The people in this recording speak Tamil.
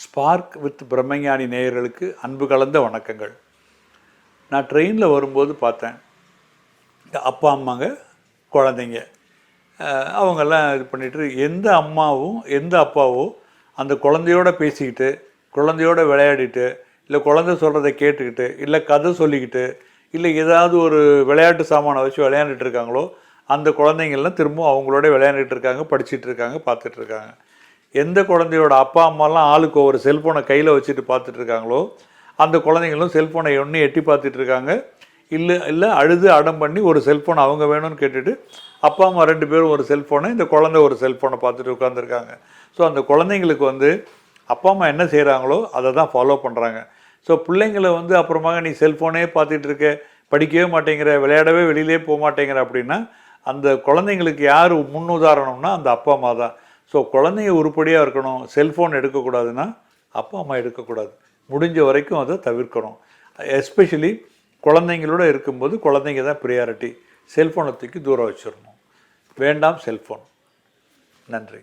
ஸ்பார்க் வித் பிரம்மஞானி நேயர்களுக்கு அன்பு கலந்த வணக்கங்கள். நான் ட்ரெயினில் வரும்போது பார்த்தேன். இந்த அப்பா அம்மாங்க குழந்தைங்க. அவங்கெல்லாம் இது பண்ணிட்டு எந்த அம்மாவும் எந்த அப்பாவோ அந்த குழந்தையோட பேசிக்கிட்டு குழந்தையோட விளையாடிட்டு இல்லை குழந்தை சொல்கிறத கேட்டுக்கிட்டு இல்லை கதை சொல்லிக்கிட்டு இல்லை ஏதாவது ஒரு விளையாட்டு சாமானை வச்சு விளையாண்டுட்டு இருக்காங்களோ அந்த குழந்தைங்கள்லாம் திரும்பவும் அவங்களோட விளையாண்டுட்டு இருக்காங்க படிச்சுட்டு இருக்காங்க பார்த்துட்டு இருக்காங்க. எந்த குழந்தையோட அப்பா அம்மாலாம் ஆளுக்கு ஒவ்வொரு செல்ஃபோனை கையில் வச்சுட்டு பார்த்துட்டு இருக்காங்களோ அந்த குழந்தைங்களும் செல்ஃபோனை ஒன்று எட்டி பார்த்துட்டு இருக்காங்க இல்லை இல்லை அழுது அடம் பண்ணி ஒரு செல்ஃபோன் அவங்க வேணும்னு கேட்டுட்டு அப்பா அம்மா ரெண்டு பேரும் ஒரு செல்ஃபோனை இந்த குழந்தை ஒரு செல்ஃபோனை பார்த்துட்டு உட்காந்துருக்காங்க ஸோ அந்த குழந்தைங்களுக்கு வந்து அப்பா அம்மா என்ன செய்கிறாங்களோ அதை தான் ஃபாலோ பண்ணுறாங்க ஸோ பிள்ளைங்களை வந்து அப்புறமாக நீ செல்ஃபோனே பார்த்துட்டு இருக்க படிக்கவே மாட்டேங்கிற விளையாடவே வெளியிலே போக மாட்டேங்கிற அப்படின்னா அந்த குழந்தைங்களுக்கு யார் முன்னுதாரணம்னா அந்த அப்பா அம்மா தான். ஸோ குழந்தைங்க உருப்படியாக இருக்கணும் செல்ஃபோன் எடுக்கக்கூடாதுன்னா அப்பா அம்மா எடுக்கக்கூடாது. முடிஞ்ச வரைக்கும் அதை தவிர்க்கணும். எஸ்பெஷலி குழந்தைங்களோட இருக்கும்போது குழந்தைங்க தான் ப்ரியாரிட்டி செல்ஃபோனை தூக்கி தூரம் வச்சிடணும். வேண்டாம் செல்ஃபோன் நன்றி.